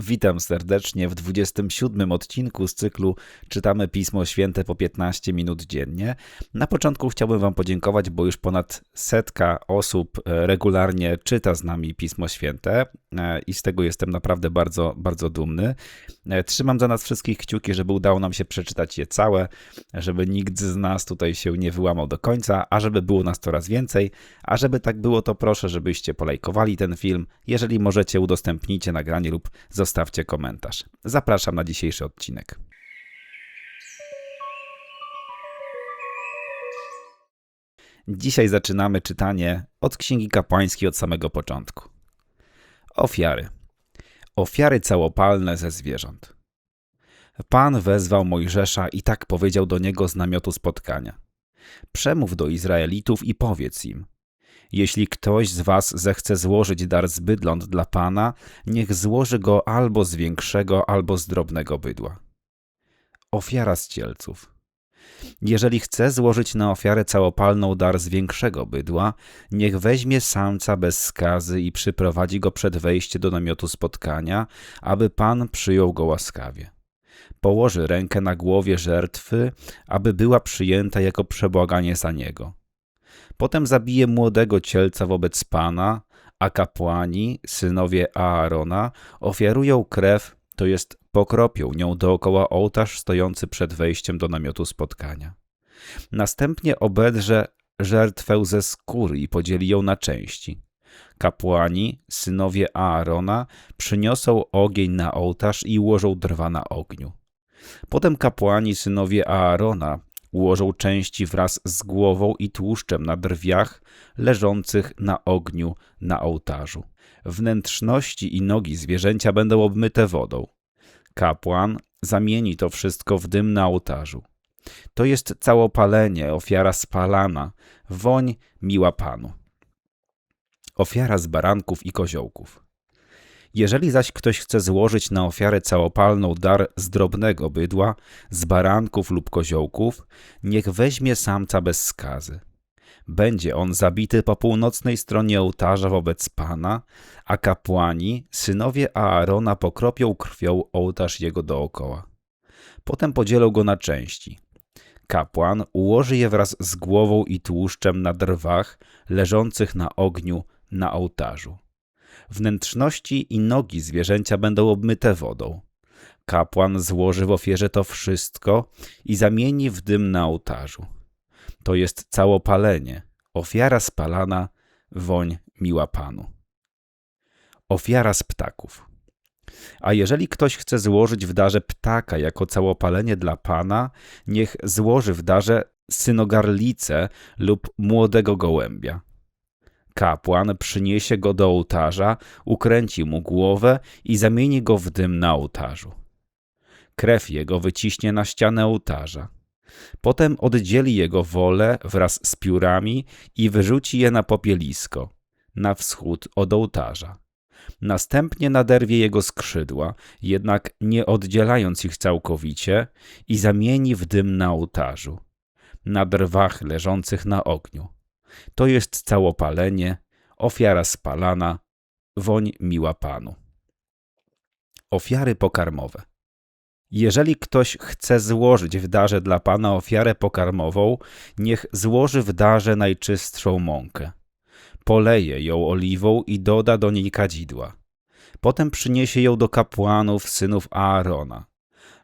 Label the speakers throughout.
Speaker 1: Witam serdecznie w 27 odcinku z cyklu Czytamy Pismo Święte po 15 minut dziennie. Na początku chciałbym Wam podziękować, bo już ponad setka osób e, regularnie czyta z nami Pismo Święte e, i z tego jestem naprawdę bardzo, bardzo dumny. E, trzymam za nas wszystkich kciuki, żeby udało nam się przeczytać je całe, żeby nikt z nas tutaj się nie wyłamał do końca, a żeby było nas coraz więcej. A żeby tak było, to proszę, żebyście polajkowali ten film. Jeżeli możecie, udostępnijcie nagranie lub zostawcie komentarz. Zapraszam na dzisiejszy odcinek. Dzisiaj zaczynamy czytanie od Księgi Kapłańskiej od samego początku. Ofiary. Ofiary całopalne ze zwierząt. Pan wezwał Mojżesza i tak powiedział do niego z namiotu spotkania. Przemów do Izraelitów i powiedz im – jeśli ktoś z was zechce złożyć dar z bydląt dla Pana, niech złoży go albo z większego, albo z drobnego bydła. Ofiara z cielców. Jeżeli chce złożyć na ofiarę całopalną dar z większego bydła, niech weźmie samca bez skazy i przyprowadzi go przed wejście do namiotu spotkania, aby Pan przyjął go łaskawie. Położy rękę na głowie żertwy, aby była przyjęta jako przebłaganie za niego Potem zabije młodego cielca wobec Pana, a kapłani, synowie Aarona, ofiarują krew, to jest pokropią nią dookoła ołtarz stojący przed wejściem do namiotu spotkania. Następnie obedrze żertwę ze skóry i podzieli ją na części. Kapłani, synowie Aarona, przyniosą ogień na ołtarz i ułożą drwa na ogniu. Potem kapłani, synowie Aarona, ułożą części wraz z głową i tłuszczem na drwiach leżących na ogniu na ołtarzu. Wnętrzności i nogi zwierzęcia będą obmyte wodą. Kapłan zamieni to wszystko w dym na ołtarzu. To jest całopalenie, ofiara spalana, woń miła Panu. Ofiara z baranków i koziołków. Jeżeli zaś ktoś chce złożyć na ofiarę całopalną dar z drobnego bydła, z baranków lub koziołków, niech weźmie samca bez skazy. Będzie on zabity po północnej stronie ołtarza wobec Pana, a kapłani, synowie Aarona pokropią krwią ołtarz jego dookoła. Potem podzielą go na części. Kapłan ułoży je wraz z głową i tłuszczem na drwach leżących na ogniu na ołtarzu. Wnętrzności i nogi zwierzęcia będą obmyte wodą. Kapłan złoży w ofierze to wszystko i zamieni w dym na ołtarzu. To jest całopalenie, ofiara spalana, woń miła Panu. Ofiara z ptaków. A jeżeli ktoś chce złożyć w darze ptaka jako całopalenie dla Pana, niech złoży w darze synogarlicę lub młodego gołębia. Kapłan przyniesie go do ołtarza, ukręci mu głowę i zamieni go w dym na ołtarzu. Krew jego wyciśnie na ścianę ołtarza. Potem oddzieli jego wolę wraz z piórami i wyrzuci je na popielisko, na wschód od ołtarza. Następnie naderwie jego skrzydła, jednak nie oddzielając ich całkowicie, i zamieni w dym na ołtarzu, na drwach leżących na ogniu. To jest całopalenie, ofiara spalana, woń miła Panu. Ofiary pokarmowe. Jeżeli ktoś chce złożyć w darze dla Pana ofiarę pokarmową, niech złoży w darze najczystszą mąkę. Poleje ją oliwą i doda do niej kadzidła. Potem przyniesie ją do kapłanów synów Aarona.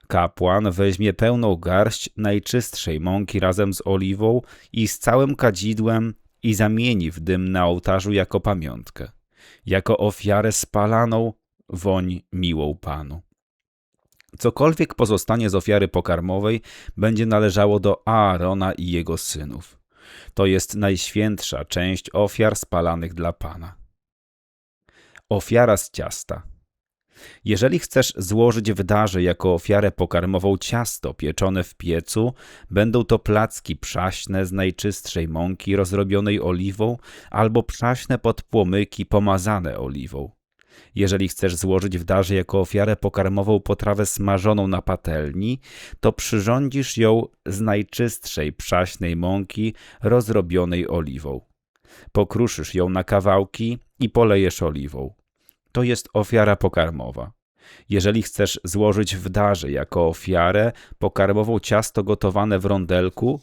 Speaker 1: Kapłan weźmie pełną garść najczystszej mąki razem z oliwą i z całym kadzidłem i zamieni w dym na ołtarzu jako pamiątkę, jako ofiarę spalaną, woń miłą Panu. Cokolwiek pozostanie z ofiary pokarmowej, będzie należało do Aarona i jego synów. To jest najświętsza część ofiar spalanych dla Pana. Ofiara z ciasta. Jeżeli chcesz złożyć w darze jako ofiarę pokarmową ciasto pieczone w piecu, będą to placki przaśne z najczystszej mąki rozrobionej oliwą albo przaśne podpłomyki pomazane oliwą. Jeżeli chcesz złożyć w darze jako ofiarę pokarmową potrawę smażoną na patelni, to przyrządzisz ją z najczystszej przaśnej mąki rozrobionej oliwą. Pokruszysz ją na kawałki i polejesz oliwą to jest ofiara pokarmowa. Jeżeli chcesz złożyć w darze jako ofiarę pokarmową ciasto gotowane w rondelku,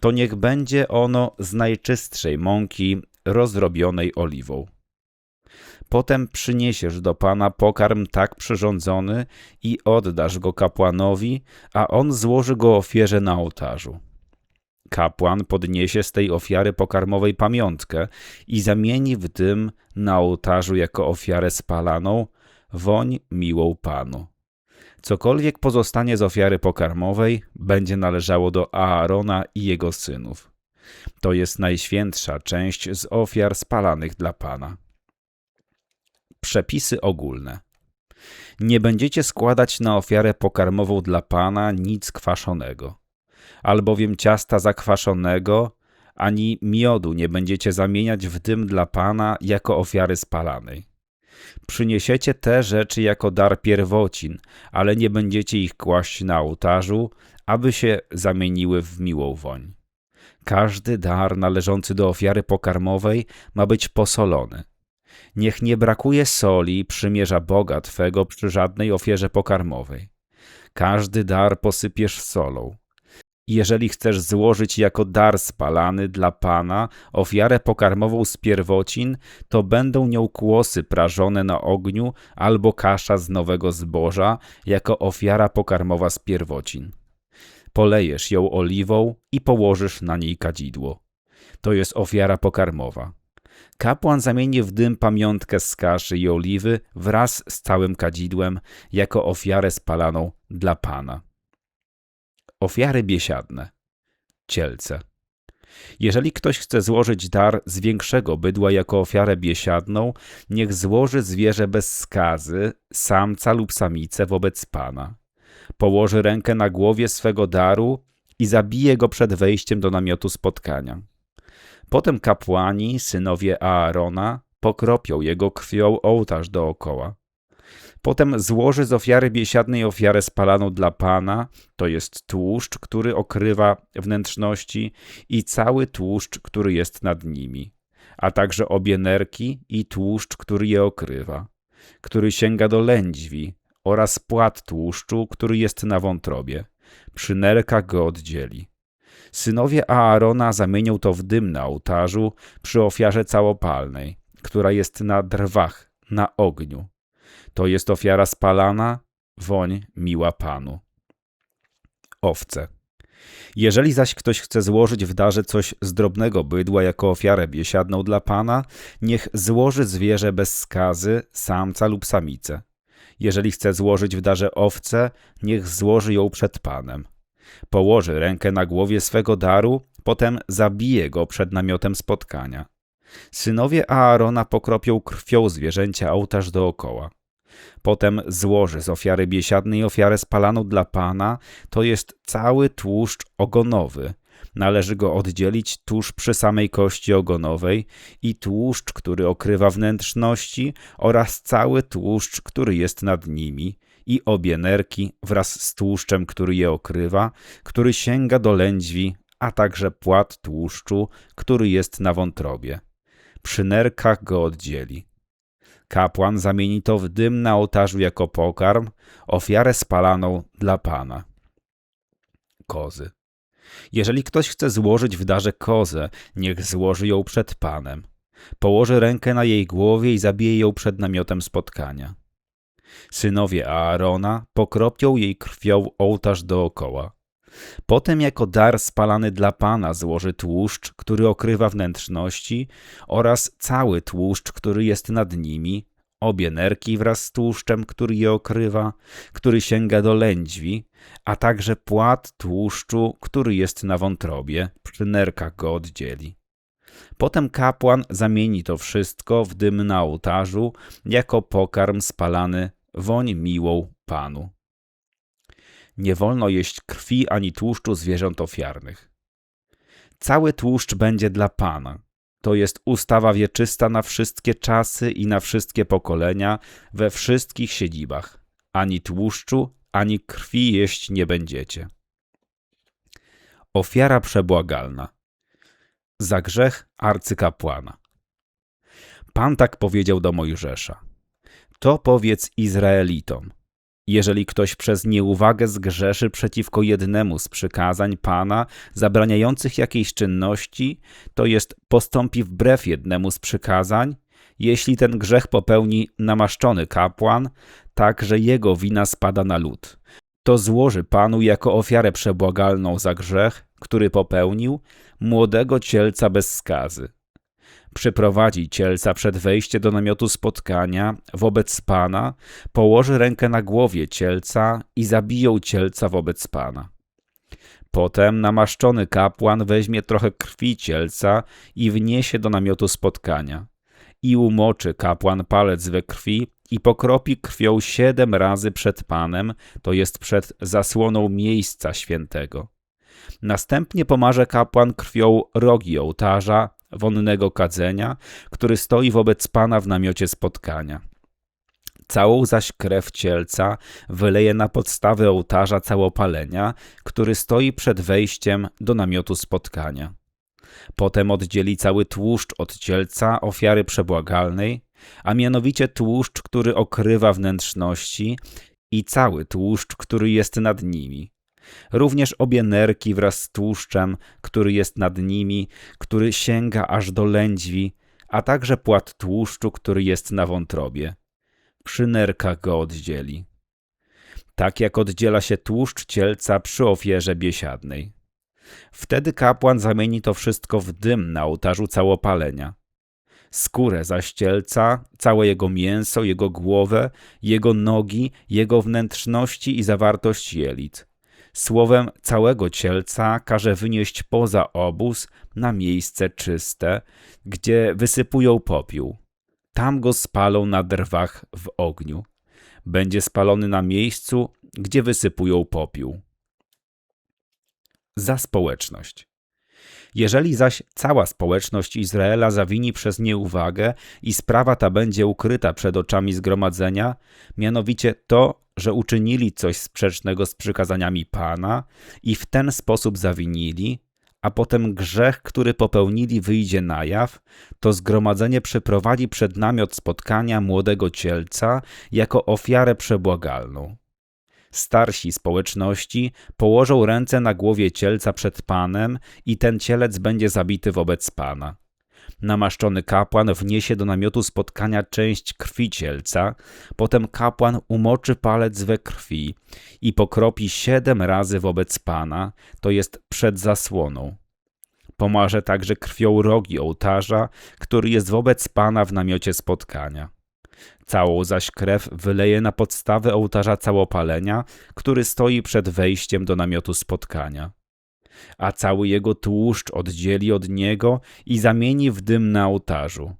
Speaker 1: to niech będzie ono z najczystszej mąki rozrobionej oliwą. Potem przyniesiesz do Pana pokarm tak przyrządzony i oddasz go kapłanowi, a on złoży go ofierze na ołtarzu. Kapłan podniesie z tej ofiary pokarmowej pamiątkę i zamieni w dym na ołtarzu jako ofiarę spalaną, woń miłą Panu. Cokolwiek pozostanie z ofiary pokarmowej, będzie należało do Aarona i jego synów. To jest najświętsza część z ofiar spalanych dla Pana. Przepisy ogólne. Nie będziecie składać na ofiarę pokarmową dla Pana nic kwaszonego, albowiem ciasta zakwaszonego ani miodu nie będziecie zamieniać w dym dla Pana jako ofiary spalanej. Przyniesiecie te rzeczy jako dar pierwocin, ale nie będziecie ich kłaść na ołtarzu, aby się zamieniły w miłą woń. Każdy dar należący do ofiary pokarmowej ma być posolony. Niech nie brakuje soli przymierza Boga Twego przy żadnej ofierze pokarmowej. Każdy dar posypiesz solą. Jeżeli chcesz złożyć jako dar spalany dla Pana ofiarę pokarmową z pierwocin, to będą nią kłosy prażone na ogniu albo kasza z nowego zboża jako ofiara pokarmowa z pierwocin. Polejesz ją oliwą i położysz na niej kadzidło. To jest ofiara pokarmowa. Kapłan zamieni w dym pamiątkę z kaszy i oliwy wraz z całym kadzidłem jako ofiarę spalaną dla Pana. Ofiary biesiadne. Cielce. Jeżeli ktoś chce złożyć dar z większego bydła jako ofiarę biesiadną, niech złoży zwierzę bez skazy, samca lub samicę wobec Pana. Położy rękę na głowie swego daru i zabije go przed wejściem do namiotu spotkania. Potem kapłani, synowie Aarona, pokropią jego krwią ołtarz dookoła. Potem złoży z ofiary biesiadnej ofiarę spalaną dla Pana, to jest tłuszcz, który okrywa wnętrzności i cały tłuszcz, który jest nad nimi, a także obie nerki i tłuszcz, który je okrywa, który sięga do lędźwi oraz płat tłuszczu, który jest na wątrobie. Przy nerkach go oddzieli. Synowie Aarona zamienią to w dym na ołtarzu przy ofiarze całopalnej, która jest na drwach, na ogniu. To jest ofiara spalana, woń miła Panu. Owce. Jeżeli zaś ktoś chce złożyć w darze coś z drobnego bydła jako ofiarę biesiadną dla Pana, niech złoży zwierzę bez skazy, samca lub samicę. Jeżeli chce złożyć w darze owcę, niech złoży ją przed Panem. Położy rękę na głowie swego daru, potem zabije go przed namiotem spotkania. Synowie Aarona pokropią krwią zwierzęcia ołtarz dookoła. Potem złoży z ofiary biesiadnej ofiarę spalaną dla Pana, to jest cały tłuszcz ogonowy. Należy go oddzielić tuż przy samej kości ogonowej i tłuszcz, który okrywa wnętrzności oraz cały tłuszcz, który jest nad nimi i obie nerki wraz z tłuszczem, który je okrywa, który sięga do lędźwi, a także płat tłuszczu, który jest na wątrobie. Przy nerkach go oddzieli. Kapłan zamieni to w dym na ołtarzu jako pokarm, ofiarę spalaną dla Pana. Kozy. Jeżeli ktoś chce złożyć w darze kozę, niech złoży ją przed Panem. Położy rękę na jej głowie i zabije ją przed namiotem spotkania. Synowie Aarona pokropią jej krwią ołtarz dookoła. Potem jako dar spalany dla Pana złoży tłuszcz, który okrywa wnętrzności oraz cały tłuszcz, który jest nad nimi, obie nerki wraz z tłuszczem, który je okrywa, który sięga do lędźwi, a także płat tłuszczu, który jest na wątrobie, przy nerkach go oddzieli. Potem kapłan zamieni to wszystko w dym na ołtarzu jako pokarm spalany woń miłą Panu. Nie wolno jeść krwi ani tłuszczu zwierząt ofiarnych. Cały tłuszcz będzie dla Pana. To jest ustawa wieczysta na wszystkie czasy i na wszystkie pokolenia, we wszystkich siedzibach. Ani tłuszczu, ani krwi jeść nie będziecie. Ofiara przebłagalna. Za grzech arcykapłana. Pan tak powiedział do Mojżesza. To powiedz Izraelitom – Jeżeli ktoś przez nieuwagę zgrzeszy przeciwko jednemu z przykazań Pana zabraniających jakiejś czynności, to jest postąpi wbrew jednemu z przykazań, jeśli ten grzech popełni namaszczony kapłan, tak że jego wina spada na lud, to złoży Panu jako ofiarę przebłagalną za grzech, który popełnił, młodego cielca bez skazy. Przyprowadzi cielca przed wejście do namiotu spotkania wobec Pana, położy rękę na głowie cielca i zabiją cielca wobec Pana. Potem namaszczony kapłan weźmie trochę krwi cielca i wniesie do namiotu spotkania. I umoczy kapłan palec we krwi i pokropi krwią siedem razy przed Panem, to jest przed zasłoną miejsca świętego. Następnie pomarze kapłan krwią rogi ołtarza, wonnego kadzenia, który stoi wobec Pana w namiocie spotkania. Całą zaś krew cielca wyleje na podstawę ołtarza całopalenia, który stoi przed wejściem do namiotu spotkania. Potem oddzieli cały tłuszcz od cielca ofiary przebłagalnej, a mianowicie tłuszcz, który okrywa wnętrzności i cały tłuszcz, który jest nad nimi. Również obie nerki wraz z tłuszczem, który jest nad nimi, który sięga aż do lędźwi, a także płat tłuszczu, który jest na wątrobie. Przy nerkach go oddzieli. Tak jak oddziela się tłuszcz cielca przy ofierze biesiadnej. Wtedy kapłan zamieni to wszystko w dym na ołtarzu całopalenia. Skórę zaś cielca, całe jego mięso, jego głowę, jego nogi, jego wnętrzności i zawartość jelit. Słowem całego cielca każe wynieść poza obóz na miejsce czyste, gdzie wysypują popiół. Tam go spalą na drwach w ogniu. Będzie spalony na miejscu, gdzie wysypują popiół za społeczność. Jeżeli zaś cała społeczność Izraela zawini przez nieuwagę i sprawa ta będzie ukryta przed oczami zgromadzenia, mianowicie to, że uczynili coś sprzecznego z przykazaniami Pana i w ten sposób zawinili, a potem grzech, który popełnili, wyjdzie na jaw, to zgromadzenie przeprowadzi przed namiot spotkania młodego cielca jako ofiarę przebłagalną starsi społeczności położą ręce na głowie cielca przed Panem i ten cielec będzie zabity wobec Pana. Namaszczony kapłan wniesie do namiotu spotkania część krwi cielca, potem kapłan umoczy palec we krwi i pokropi siedem razy wobec Pana, to jest przed zasłoną. Pomarze także krwią rogi ołtarza, który jest wobec Pana w namiocie spotkania. Całą zaś krew wyleje na podstawę ołtarza całopalenia, który stoi przed wejściem do namiotu spotkania. A cały jego tłuszcz oddzieli od niego i zamieni w dym na ołtarzu.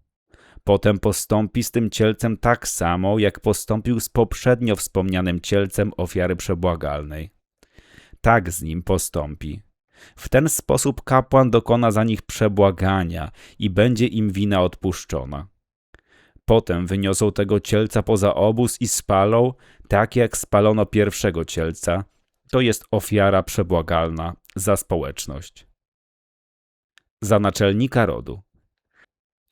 Speaker 1: Potem postąpi z tym cielcem tak samo, jak postąpił z poprzednio wspomnianym cielcem ofiary przebłagalnej. Tak z nim postąpi. W ten sposób kapłan dokona za nich przebłagania i będzie im wina odpuszczona. Potem wyniosą tego cielca poza obóz i spalą, tak jak spalono pierwszego cielca. To jest ofiara przebłagalna za społeczność. Za naczelnika rodu.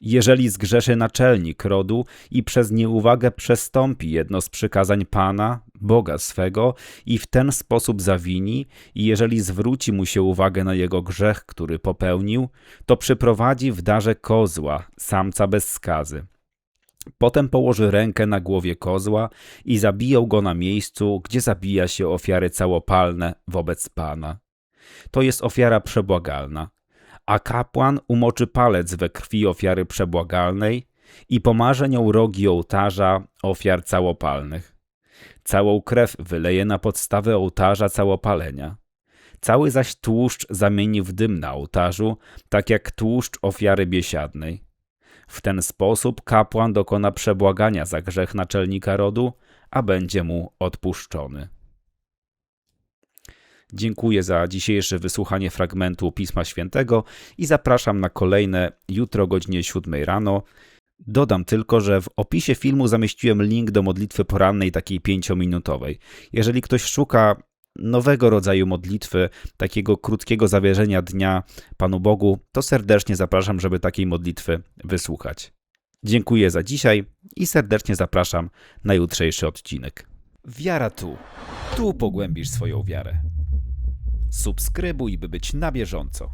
Speaker 1: Jeżeli zgrzeszy naczelnik rodu i przez nieuwagę przestąpi jedno z przykazań Pana, Boga swego, i w ten sposób zawini, i jeżeli zwróci mu się uwagę na jego grzech, który popełnił, to przyprowadzi w darze kozła, samca bez skazy Potem położy rękę na głowie kozła i zabiją go na miejscu, gdzie zabija się ofiary całopalne wobec Pana. To jest ofiara przebłagalna. A kapłan umoczy palec we krwi ofiary przebłagalnej i pomarze nią rogi ołtarza ofiar całopalnych. Całą krew wyleje na podstawę ołtarza całopalenia. Cały zaś tłuszcz zamieni w dym na ołtarzu, tak jak tłuszcz ofiary biesiadnej. W ten sposób kapłan dokona przebłagania za grzech naczelnika rodu, a będzie mu odpuszczony. Dziękuję za dzisiejsze wysłuchanie fragmentu Pisma Świętego i zapraszam na kolejne jutro o godzinie 7 rano. Dodam tylko, że w opisie filmu zamieściłem link do modlitwy porannej, takiej pięciominutowej. Jeżeli ktoś szuka nowego rodzaju modlitwy, takiego krótkiego zawierzenia dnia Panu Bogu, to serdecznie zapraszam, żeby takiej modlitwy wysłuchać. Dziękuję za dzisiaj i serdecznie zapraszam na jutrzejszy odcinek. Wiara tu. Tu pogłębisz swoją wiarę. Subskrybuj, by być na bieżąco.